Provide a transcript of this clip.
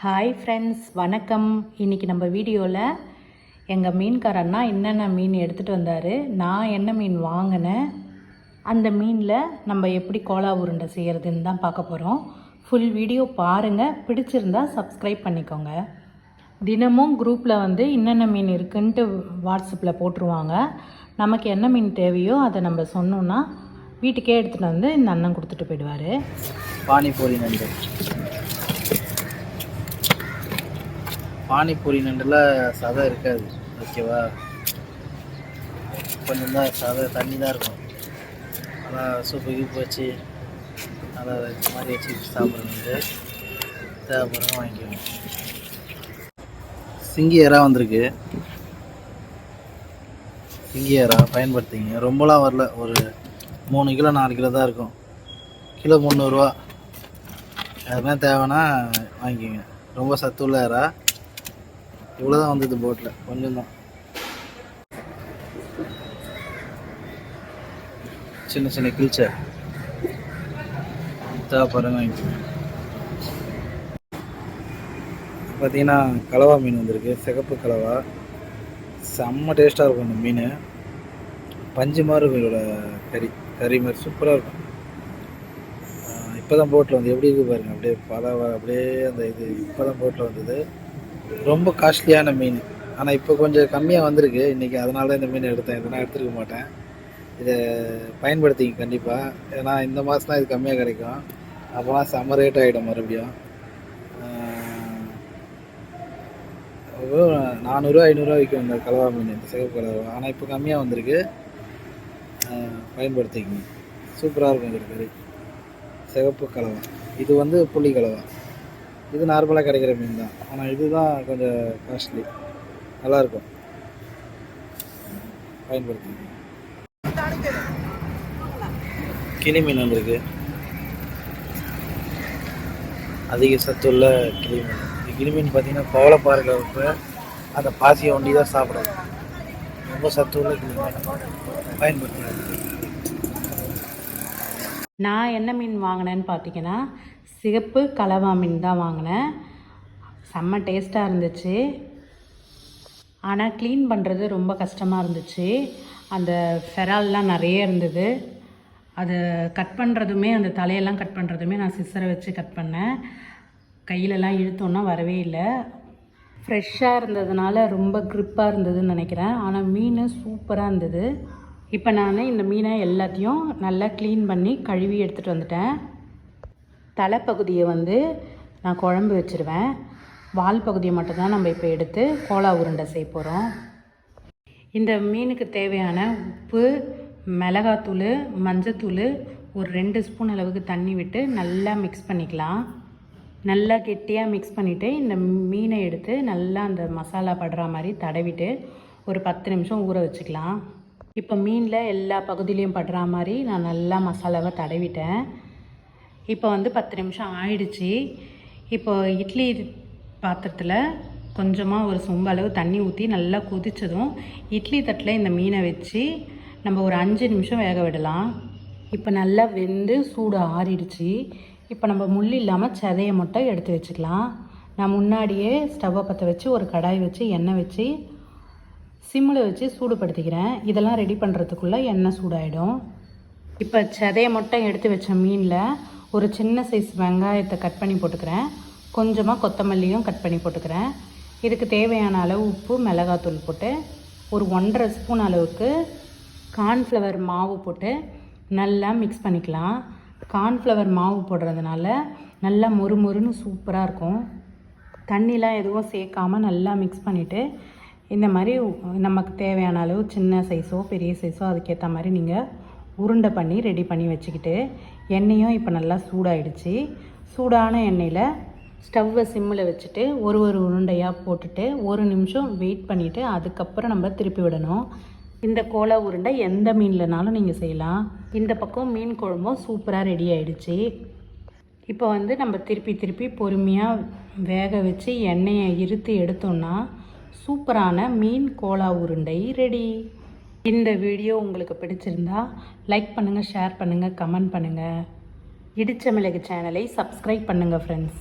Hi friends வணக்கம். இன்றைக்கி நம்ம வீடியோவில் எங்கள் மீன்கார அண்ணா என்னென்ன மீன் எடுத்துகிட்டு வந்தார் நான் என்ன மீன் வாங்கினேன் அந்த மீனில் நம்ம எப்படி கோலா உருண்டை செய்கிறதுன்னு தான் பார்க்க போகிறோம் ஃபுல் வீடியோ பாருங்கள் பிடிச்சிருந்தா சப்ஸ்கிரைப் பண்ணிக்கோங்க. தினமும் குரூப்பில் வந்து என்னென்ன மீன் இருக்குன்ட்டு வாட்ஸ்அப்பில் போட்டுருவாங்க. நமக்கு என்ன மீன் தேவையோ அதை நம்ம சொன்னோன்னா வீட்டுக்கே எடுத்துகிட்டு வந்து இந்த அண்ணன் கொடுத்துட்டு போயிடுவார். பானிபூரி நண்டு. பானிபூரி நண்டில் சதை இருக்காது ஓகேவா? கொஞ்சம் தான் சதை தண்ணி தான் இருக்கும். அதான் சூப்பு கீப்பு வச்சு அதை இந்த மாதிரி வச்சு சாப்பிட்றது தேவைப்படுறோம் வாங்கிக்குவோம் சிங்கி இறா வந்திருக்கு. சிங்கி இறா பயன்படுத்திங்க. ரொம்பலாம் வரல. ஒரு மூணு கிலோ நாலு கிலோ தான் இருக்கும். கிலோ முந்நூறுரூவா அதுமாதிரி தேவைன்னா வாங்கிக்கோங்க. ரொம்ப சத்துள்ள இறா இவ்வளோ தான் வந்தது போட்டில் கொஞ்சம் தான் சின்ன சின்ன கிழிச்ச பாருங்க வாங்கிக்கோங்க பார்த்தீங்கன்னா கலவா மீன் வந்திருக்கு. சிகப்பு கலவா. செம்ம டேஸ்ட்டாக இருக்கும் இந்த மீன். பஞ்சு மாதிரி இருக்கும் இதோட கறி. கறி மாதிரி சூப்பராக இருக்கும். இப்போ தான் போட்டில் வந்து எப்படி இருக்கு பாருங்க. அப்படியே பல அப்படியே அந்த இது இப்போ தான் போட்டில் வந்தது. ரொம்ப காஸ்ட்லியான மீன். ஆனால் இப்போ கொஞ்சம் கம்மியாக வந்திருக்கு. இன்றைக்கி அதனால தான் இந்த மீன் எடுத்தேன். இதெல்லாம் எடுத்துருக்க மாட்டேன். இதை பயன்படுத்திங்க கண்டிப்பாக ஏன்னா இந்த மாதம் தான் இது கம்மியாக கிடைக்கும். அப்போலாம் செம்ம ரேட் ஆகிடும் மறுபடியும். நானூறுரூவா ஐநூறுரூவா விற்கும் இந்த கலவா மீன் இந்த சிகப்பு கலவா. ஆனால் இப்போ கம்மியாக வந்திருக்கு. பயன்படுத்திக்கங்க. சூப்பராக இருக்கும் இது கறி. சிகப்பு கலவா. இது வந்து புளி கலவா. இது நார்மலாக கிடைக்கிற மீன் தான். ஆனால் இதுதான் கொஞ்சம் காஸ்ட்லி நல்லாயிருக்கும். பயன்படுத்தி. கிளி மீன் வந்திருக்கு. அதிக சத்துள்ள கிளி மீன். இந்த கிளி மீன் பார்த்தீங்கன்னா பவளப்பாறையில் இருக்க அந்த பாசியை ஒண்டி தான் சாப்பிடும். ரொம்ப சத்துள்ள கிளி மீன். பயன்படுத்துகிறது நான் என்ன மீன் வாங்கினேன்னு பார்த்தீங்கன்னா சிகப்பு கலவா மீன் தான் வாங்கினேன். செம்ம டேஸ்ட்டாக இருந்துச்சு. ஆனால் க்ளீன் பண்ணுறது ரொம்ப கஷ்டமாக இருந்துச்சு. அந்த ஃபெரால்லாம் நிறைய இருந்தது. அதை கட் பண்ணுறதுமே அந்த தலையெல்லாம் கட் பண்ணுறதுமே நான் சிசரை வச்சு கட் பண்ணேன். கையிலலாம் இழுத்தோன்னா வரவே இல்லை. ஃப்ரெஷ்ஷாக இருந்ததுனால ரொம்ப க்ரிப்பாக இருந்ததுன்னு நினைக்கிறேன். ஆனால் மீன் சூப்பராக இருந்தது. இப்போ நான் இந்த மீனை எல்லாத்தையும் நல்லா க்ளீன் பண்ணி கழுவி எடுத்துகிட்டு வந்துட்டேன். தலைப்பகுதியை வந்து நான் குழம்பு வச்சுருவேன். வால் பகுதியை மட்டும்தான் நம்ம இப்போ எடுத்து கோலா உருண்டை செய்ய போகிறோம் இந்த மீனுக்கு தேவையான உப்பு மிளகாத்தூள் மஞ்சத்தூள் ஒரு ரெண்டு ஸ்பூன் அளவுக்கு தண்ணி விட்டு நல்லா மிக்ஸ் பண்ணிக்கலாம். நல்லா கெட்டியாக மிக்ஸ் பண்ணிவிட்டு இந்த மீனை எடுத்து நல்லா அந்த மசாலா படுற மாதிரி தடவிட்டு ஒரு பத்து நிமிஷம் ஊற வச்சுக்கலாம். இப்போ மீனில் எல்லா பகுதியிலையும் படுற மாதிரி நான் நல்லா மசாலாவை தடவிட்டேன். இப்போ வந்து பத்து நிமிஷம் ஆயிடுச்சு. இப்போ இட்லி பாத்திரத்தில் கொஞ்சமாக ஒரு சொம்பு அளவு தண்ணி ஊற்றி நல்லா கொதித்ததும் இட்லி தட்டில் இந்த மீனை வச்சு நம்ம ஒரு அஞ்சு நிமிஷம் வேக விடலாம். இப்போ நல்லா வெந்து சூடு ஆறிடுச்சு. இப்போ நம்ம முள் இல்லாமல் சதையை மட்டும் எடுத்து வச்சுக்கலாம். நான் முன்னாடியே ஸ்டவ்வை பற்ற வச்சு ஒரு கடாய் வச்சு எண்ணெய் வச்சு சிம்மில் வச்சு சூடுபடுத்திக்கிறேன். இதெல்லாம் ரெடி பண்ணுறதுக்குள்ளே எண்ணெய் சூடாயிடும். இப்போ சதையை மட்டும் எடுத்து வச்ச மீனில் ஒரு சின்ன சைஸ் வெங்காயத்தை கட் பண்ணி போட்டுக்கிறேன். கொஞ்சமாக கொத்தமல்லியும் கட் பண்ணி போட்டுக்கிறேன். இதுக்கு தேவையான அளவு உப்பு மிளகாத்தூள் போட்டு ஒரு ஒன்றரை ஸ்பூன் அளவுக்கு கார்ன்ஃப்ளவர் மாவு போட்டு நல்லா மிக்ஸ் பண்ணிக்கலாம். கார்ன்ஃப்ளவர் மாவு போடுறதுனால நல்லா மொறுமொறுன்னு சூப்பராக இருக்கும். தண்ணிலாம் எதுவும் சேர்க்காமல் நல்லா மிக்ஸ் பண்ணிவிட்டு இந்த மாதிரி நமக்கு தேவையான அளவு சின்ன சைஸோ பெரிய சைஸோ அதுக்கேற்ற மாதிரி நீங்கள் உருண்டை பண்ணி ரெடி பண்ணி வச்சுக்கிட்டு எண்ணெயும் இப்போ நல்லா சூடாயிடுச்சு. சூடான எண்ணெயில் ஸ்டவ்வை சிம்மில் வச்சுட்டு ஒரு ஒரு உருண்டையாக போட்டுட்டு ஒரு நிமிஷம் வெயிட் பண்ணிவிட்டு அதுக்கப்புறம் நம்ம திருப்பி விடணும். இந்த கோலா உருண்டை எந்த மீன்லனாலும் நீங்கள் செய்யலாம். இந்த பக்கம் மீன் குழம்பும் சூப்பராக ரெடி ஆயிடுச்சு. இப்போ வந்து நம்ம திருப்பி திருப்பி பொறுமையாக வேக வச்சு எண்ணெயை இருத்து எடுத்தோம்னா சூப்பரான மீன் கோலா உருண்டை ரெடி. இந்த வீடியோ உங்களுக்கு பிடிச்சிருந்தா லைக் பண்ணுங்கள் ஷேர் பண்ணுங்கள் கமெண்ட் பண்ணுங்கள் இடிச்ச மிளகு சேனலை சப்ஸ்கிரைப் பண்ணுங்கள் ஃப்ரெண்ட்ஸ்